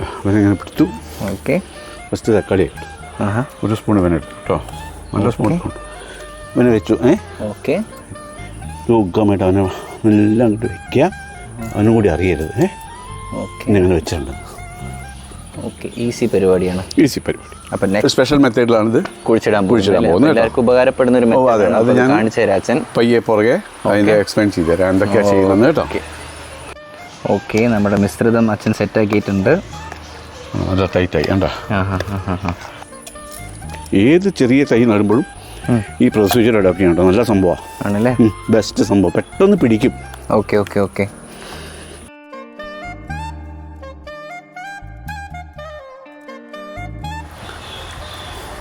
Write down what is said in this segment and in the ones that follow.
ഇവനിങ്ങനെ പിടിച്ചു okay. First തക്കാളി ഒരു സ്പൂൺ ഇവനെ ഇട്ടു കേട്ടോ. നല്ല സ്പൂൺ ഇവനെ വെച്ചു ഏ? ഓക്കെ. സുഖമായിട്ട് അവനെ എല്ലാം അങ്ങോട്ട് വയ്ക്കുക അവനും കൂടി അറിയരുത് ഏ? ഓക്കെ. ഇങ്ങനെ വെച്ചിട്ടുണ്ട് ഓക്കെ. ഈസി പരിപാടിയാണ്. ഈസി പരിപാടി. അപ്പം നെക്സ്റ്റ് സ്പെഷ്യൽ മെത്തേഡിലാണ് കുഴിച്ചിടാൻ കുഴിച്ചിടാൻ പോകുന്നത് എല്ലാവർക്കും ഉപകാരപ്പെടുന്ന ഒരു അതെ. അത് ഞാൻ- കാണിച്ചു തരാം അച്ഛൻ. പയ്യെ പുറകെ അതിന്റെ എക്സ്പ്ലെയിൻ ചെയ്തു തരാം. എന്തൊക്കെയാണ് ചെയ്യുന്നത് കേട്ടോ. ഓക്കെ. ഓക്കെ. നമ്മുടെ മിശ്രിതം അച്ഛൻ സെറ്റാക്കിയിട്ടുണ്ട് നല്ല ടൈറ്റായി കണ്ടോ? ഏത് ചെറിയ തൈ നടുമ്പോഴും ഈ പ്രൊസീജിയർ അഡോപ്റ്റ് ചെയ്യണം. കേട്ടോ നല്ല സംഭവമാണ് ആണല്ലേ? ബെസ്റ്റ് സംഭവം. പെട്ടെന്ന് പിടിക്കും. Okay okay okay.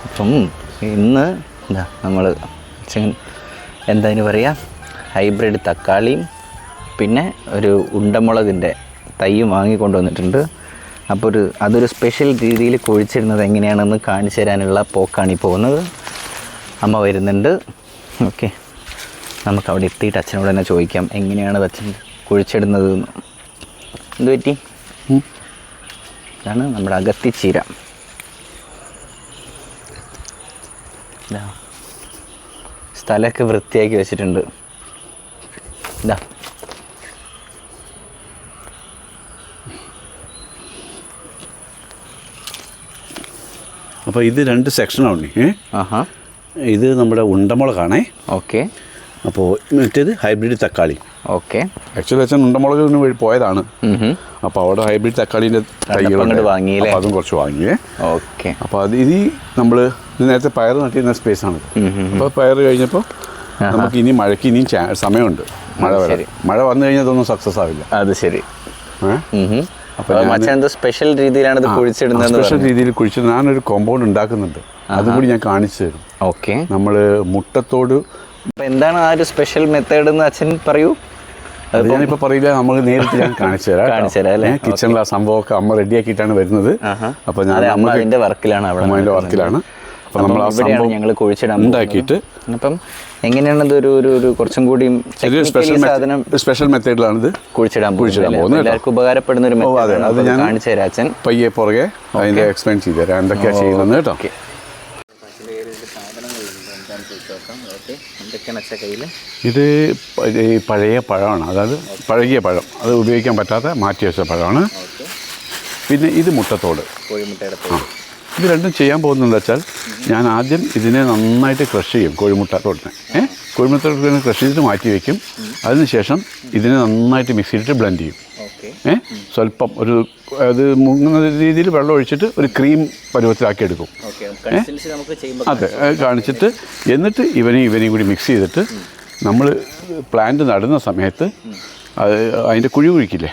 അപ്പം ഇന്ന് എന്താ നമ്മൾ എന്താ പറയുക ഹൈബ്രിഡ് തക്കാളിയും പിന്നെ ഒരു ഉണ്ടമുളകിന്റെ തൈയും വാങ്ങിക്കൊണ്ട് വന്നിട്ടുണ്ട്. അപ്പോൾ ഒരു അതൊരു സ്പെഷ്യൽ രീതിയിൽ കുഴിച്ചിരുന്നത് എങ്ങനെയാണെന്ന് കാണിച്ചു തരാനുള്ള പോക്കാണ് ഈ പോകുന്നത്. അമ്മ വരുന്നുണ്ട്. ഓക്കെ നമുക്ക് അവിടെ എത്തിയിട്ട് അച്ഛനോട് തന്നെ ചോദിക്കാം എങ്ങനെയാണ് അച്ഛൻ കുഴിച്ചിടുന്നത് എന്ന്. എന്ത് പറ്റി? ഇതാണ് നമ്മുടെ അകത്തിച്ചീര സ്ഥലമൊക്കെ വൃത്തിയാക്കി വെച്ചിട്ടുണ്ട്. ഇതാ. അപ്പോൾ ഇത് രണ്ട് സെക്ഷനാണ് ഏ? ആഹാ. ഇത് നമ്മുടെ ഉണ്ടമുളകാണേ. ഓക്കെ. അപ്പോൾ മറ്റേത് ഹൈബ്രിഡ് തക്കാളി. ഓക്കെ. ആക്ച്വലി അച്ഛൻ ഉണ്ടമുളകിന് വഴി പോയതാണ്. അപ്പോൾ അവിടെ ഹൈബ്രിഡ് തക്കാളിന്റെ അങ്ങോട്ട് വാങ്ങിയില്ലേ? അതും കുറച്ച് വാങ്ങിയേ. ഓക്കെ. അപ്പോൾ അത് ഇനി നമ്മൾ നേരത്തെ പയർ നട്ടിരുന്ന ആണ് അപ്പോൾ പയർ കഴിഞ്ഞപ്പോൾ നമുക്ക് ഇനി മഴയ്ക്ക് ഇനിയും സമയമുണ്ട്. മഴ വരെ മഴ വന്നു കഴിഞ്ഞാൽ ഇതൊന്നും സക്സസ് ആവില്ല. അത് ശരി. ഏഹ് അപ്പോൾ സ്പെഷ്യൽ രീതിയിലാണ് ഇത് കുഴിച്ചിടുന്നത് സ്പെഷ്യൽ രീതിയിൽ കുഴിച്ച് ഞാനൊരു കോമ്പൗണ്ട് ഉണ്ടാക്കുന്നുണ്ട്. അതും കൂടി ഞാൻ കാണിച്ചു തരും. ഓക്കെ. നമ്മൾ മുട്ടത്തോട് അപ്പോൾ എന്താണ് ആ ഒരു സ്പെഷ്യൽ മെത്തേഡ് എന്ന് അച്ഛൻ പറയൂ? അത് ഞാനിപ്പോ പറയില്ല നമ്മൾ നേരിട്ട് ഞാൻ കാണിച്ചു തരാം കാണിച്ചു തരാം അല്ലേ? കിച്ചണിലെ ആ സംഭവമൊക്കെ അമ്മ റെഡിയാക്കിയിട്ടാണ് വരുന്നത്. അപ്പൊ ഞാൻ വർക്കിലാണ് അമ്മ വർക്കിലാണ് അപ്പൊ നമ്മൾ ആ സംഭവം ഞങ്ങൾ കുഴിച്ചിടാൻ ഉണ്ടാക്കിയിട്ട്. അപ്പം എങ്ങനെയാണ് ഇത് ഒരു ഒരു ഒരു കുറച്ചും കൂടി സ്പെഷ്യൽ technically സാധനം സ്പെഷ്യൽ മെത്തേഡിലാണിത് കുഴിച്ചിടാൻ കുഴിച്ചിടാൻ പോകുന്നത് എല്ലാവർക്കും ഉപകാരപ്പെടുന്ന ഒരു ഞാൻ- കാണിച്ചു തരാം അച്ഛൻ. പയ്യെ പുറകെ അതിന്റെ എക്സ്പ്ലെയിൻ ചെയ്തു തരാം. എന്തൊക്കെയാണ് ചെയ്യുന്നത് കേട്ടോ. ഇത് ഈ പഴയ പഴമാണ്. അതായത് പഴകിയ പഴം. അത് ഉപയോഗിക്കാൻ പറ്റാത്ത മാറ്റി വെച്ച പഴമാണ്. പിന്നെ ഇത് മുട്ടത്തോട്. കോഴിമുട്ടയുടെ ഇത് രണ്ടും ചെയ്യാൻ പോകുന്നത് വെച്ചാൽ ഞാൻ ആദ്യം ഇതിനെ നന്നായിട്ട് ക്രഷ് ചെയ്യും കോഴിമുട്ട തൊട്ടിനെ ഏഹ് കോഴിമുട്ട തൊട്ടിനെ ക്രഷ് ചെയ്തിട്ട് മാറ്റി വയ്ക്കും അതിനുശേഷം ഇതിനെ നന്നായിട്ട് മിക്സ് ചെയ്തിട്ട് ബ്ലെൻഡ് ചെയ്യും. ഏഹ് സ്വല്പം ഒരു അത് മുങ്ങുന്ന രീതിയിൽ വെള്ളം ഒഴിച്ചിട്ട് ഒരു ക്രീം പരുവത്തിലാക്കി എടുക്കും. അത് കാണിച്ചിട്ട് എന്നിട്ട് ഇവനെയും ഇവനെയും കൂടി മിക്സ് ചെയ്തിട്ട് നമ്മൾ പ്ലാന്റ് നടുന്ന സമയത്ത് അത് അതിന്റെ കുഴി കുഴിക്കില്ലേ?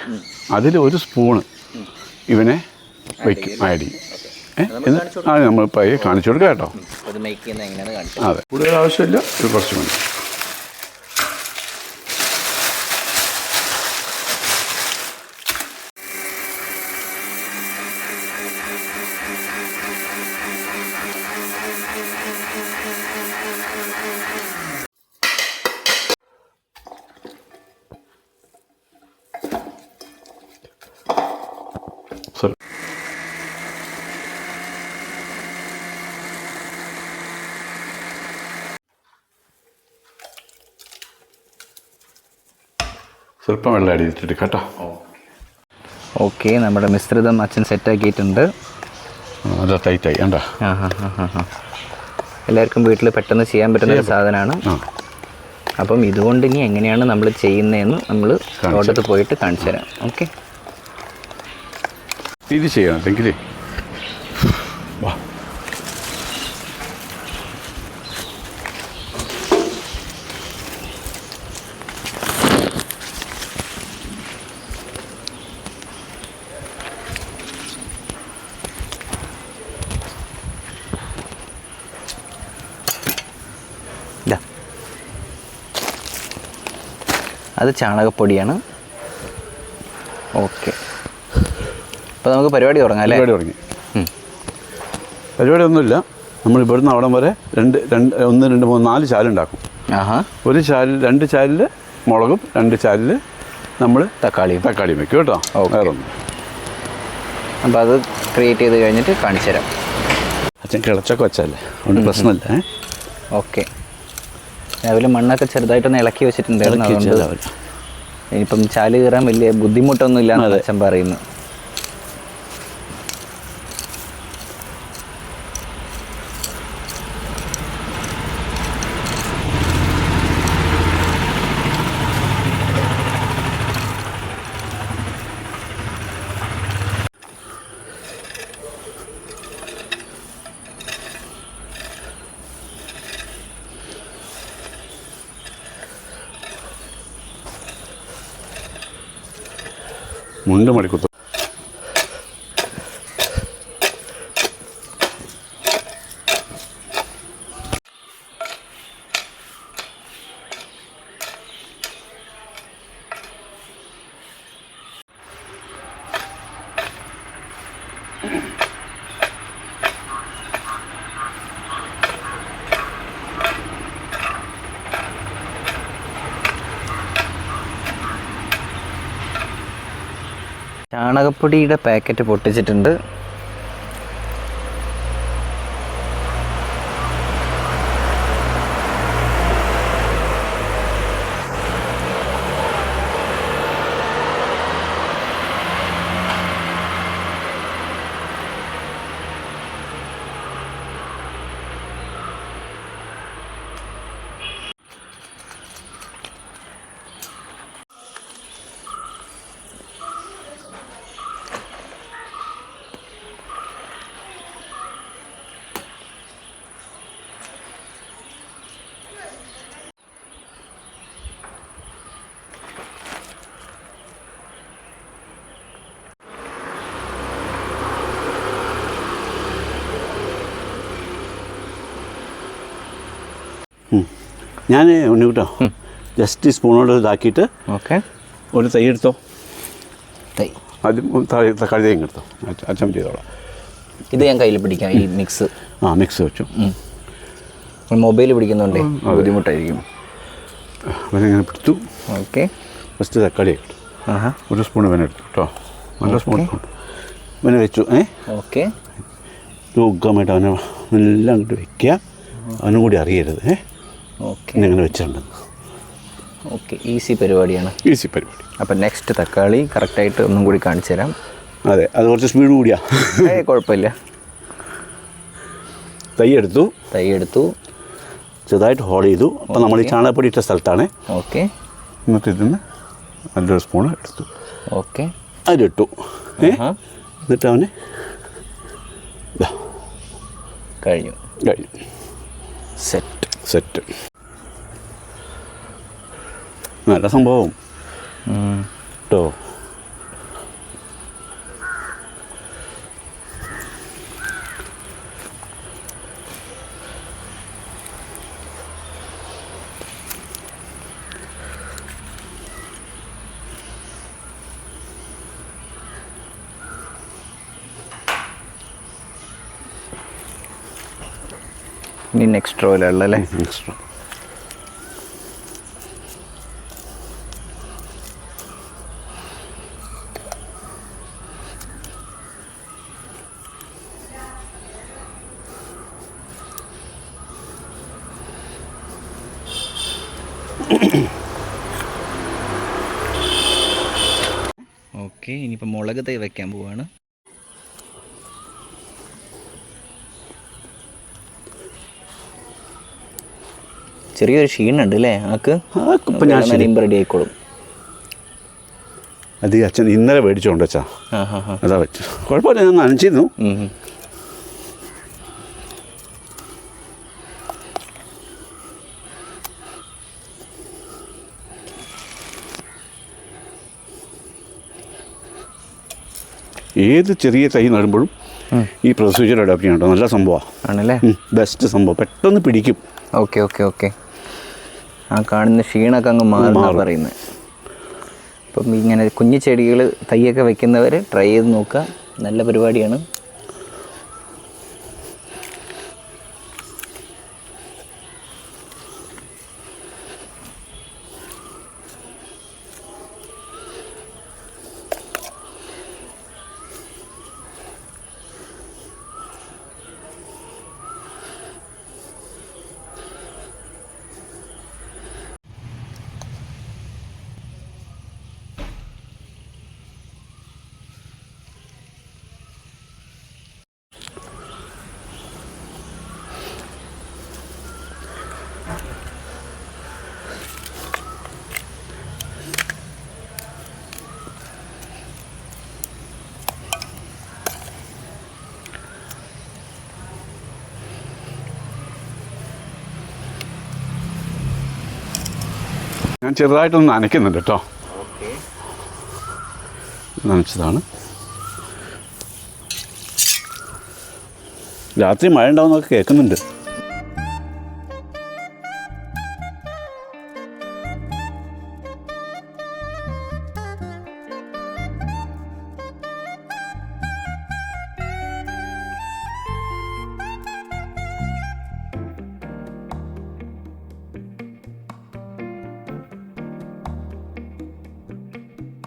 അതിൽ ഒരു സ്പൂണ് ഇവനെ വയ്ക്കും ആഡ് ചെയ്യും. അത് നമ്മൾ പയ്യെ കാണിച്ചു കൊടുക്കാം കേട്ടോ. അത് മേക്ക് ചെയ്യുന്നത് എങ്ങനെയാണ് കാണിച്ചത് അതെ. കൂടുതൽ ആവശ്യമില്ല. ഇത് കുറച്ച് മതി. സ്വല്പം വെള്ളം ചെയ്തിട്ട് കേട്ടോ. ഓക്കെ നമ്മുടെ മിശ്രിതം അച്ഛൻ സെറ്റാക്കിയിട്ടുണ്ട്. നല്ല ടൈറ്റായി ഹാ എല്ലാവർക്കും വീട്ടിൽ പെട്ടെന്ന് ചെയ്യാൻ പറ്റുന്ന ഒരു സാധനമാണ്. അപ്പം ഇതുകൊണ്ട് ഇനി എങ്ങനെയാണ് നമ്മൾ ചെയ്യുന്നതെന്ന് നമ്മൾ തോട്ടത്ത് പോയിട്ട് കാണിച്ചു തരാം. ഓക്കെ. ഇത് ചെയ്യണം അല്ലെങ്കിൽ അത് ചാണകപ്പൊടിയാണ്. ഓക്കെ. അപ്പോൾ നമുക്ക് പരിപാടി തുടങ്ങാം അല്ലേ? പരിപാടി തുടങ്ങി. പരിപാടി ഒന്നുമില്ല നമ്മൾ ഇവിടുന്ന് അവിടം വരെ രണ്ട് രണ്ട് ഒന്ന് രണ്ട് മൂന്ന് നാല് ചാലുണ്ടാക്കും ആഹാ. ഒരു ചാലിൽ രണ്ട് ചാലിൽ മുളകും രണ്ട് ചാലിൽ നമ്മൾ തക്കാളിയും. തക്കാളിയും വെക്കും കേട്ടോ. ഓക്കേ. വേറെ ഒന്നും അപ്പോൾ അത് ക്രിയേറ്റ് ചെയ്ത് കഴിഞ്ഞിട്ട് കാണിച്ചു തരാം അച്ഛൻ കിളച്ചൊക്കെ വെച്ചല്ലേ അതുകൊണ്ട് പ്രശ്നമില്ല? ഓക്കെ. രാവിലെ മണ്ണൊക്കെ ചെറുതായിട്ടൊന്ന് ഇളക്കി വെച്ചിട്ടുണ്ടായിരുന്നു അതുകൊണ്ട്. ഇനിയിപ്പം ചാൽ കയറാൻ വലിയ ബുദ്ധിമുട്ടൊന്നും ഇല്ലാന്ന് അച്ഛൻ പറയുന്നു മുണ്ട് മടിക്കുത്തു. ചാണകപ്പൊടിയുടെ പാക്കറ്റ് പൊട്ടിച്ചിട്ടുണ്ട്. ഞാൻ ഉണ്ണി കേട്ടോ ജസ്റ്റ് സ്പൂണോട് ഇതാക്കിയിട്ട് ഓക്കെ. ഒരു തൈ എടുത്തോ? തൈ. ആദ്യം തക്കാളി തൈ എടുത്തോ. അച്ചം അച്ഛൻ ചെയ്തോളാം. ഇത് ഞാൻ കയ്യിൽ പിടിക്കാം ഈ മിക്സ് ആ മിക്സ് വെച്ചു. മൊബൈൽ പിടിക്കുന്നുണ്ടേ ബുദ്ധിമുട്ടായിരിക്കും. അവനങ്ങനെ പിടിച്ചു. ഓക്കെ. ഫസ്റ്റ് തക്കാളി എടുത്തു ആഹാ. ഒരു സ്പൂൺ ഇവനെ എടുത്തു കേട്ടോ നല്ല സ്പൂൺ ഇവനെ വെച്ചു ഏ? ഓക്കെ. സുഖമായിട്ട് അവനെ എല്ലാം അങ്ങോട്ട് വെക്കുക. അവനും കൂടി അറിയരുത് ഏ? ഓക്കെ ഇങ്ങനെ അങ്ങനെ വെച്ചിട്ടുണ്ടെന്ന് ഓക്കെ ഈസി പരിപാടിയാണ്. ഈസി പരിപാടി. അപ്പം നെക്സ്റ്റ് തക്കാളി കറക്റ്റായിട്ട് ഒന്നും കൂടി കാണിച്ചു തരാം. അതെ അത് കുറച്ച് സ്പീഡ് കൂടിയാ. ഏ കുഴപ്പമില്ല. തൈ എടുത്തു. തൈ എടുത്തു. ചെറുതായിട്ട് ഹോൾ ചെയ്തു. അപ്പം നമ്മൾ ഈ ചാണകപ്പൊടി ഇട്ട സ്ഥലത്താണ്. ഓക്കെ. എന്നിട്ട് ഇതിന് നല്ലൊരു സ്പൂൺ എടുത്തു. ഓക്കെ. അതിലിട്ടു. ഏ. എന്നിട്ട് അവന് കഴിഞ്ഞു. കഴിഞ്ഞു. സെറ്റ് സെറ്റ് നല്ല സംഭവം കേട്ടോ ഇനി നെക്സ്റ്റ് റോയിലുള്ളല്ലേ എക്സ്ട്രാ ഓക്കെ ഇനിയിപ്പോൾ മുളക് തൈ വയ്ക്കാൻ പോവാണ്. ചെറിയൊരു ക്ഷീണുണ്ട് അല്ലേ? ആക്ക്? ഇപ്പം ഞാൻ റെഡി ആയിക്കോളും. അത് അച്ഛൻ ഇന്നലെ മേടിച്ചോണ്ട് അച്ഛാ. അതാ വെച്ചു കുഴപ്പമില്ല ഞാൻ നനച്ചിരുന്നു. ഏത് ചെറിയ തൈ നടുമ്പോഴും ഈ പ്രൊസീജിയർ അഡോപ്റ്റ് ചെയ്യണം കേട്ടോ നല്ല സംഭവമാണ് ആണല്ലേ? ബെസ്റ്റ് സംഭവം. പെട്ടെന്ന് പിടിക്കും. Okay okay okay. ആ കാണുന്ന ക്ഷീണമൊക്കെ അങ്ങ് മാറുന്ന മാറും. പറയുന്നത്. അപ്പം ഇങ്ങനെ കുഞ്ഞു ചെടികൾ തൈയൊക്കെ വെക്കുന്നവർ ട്രൈ ചെയ്ത് നോക്കുക. നല്ല പരിപാടിയാണ്. ഞാൻ ചെറുതായിട്ടൊന്ന് നനയ്ക്കുന്നുണ്ട് കേട്ടോ. നനച്ചതാണ്. രാത്രി മഴ ഉണ്ടാവുന്നൊക്കെ കേൾക്കുന്നുണ്ട്.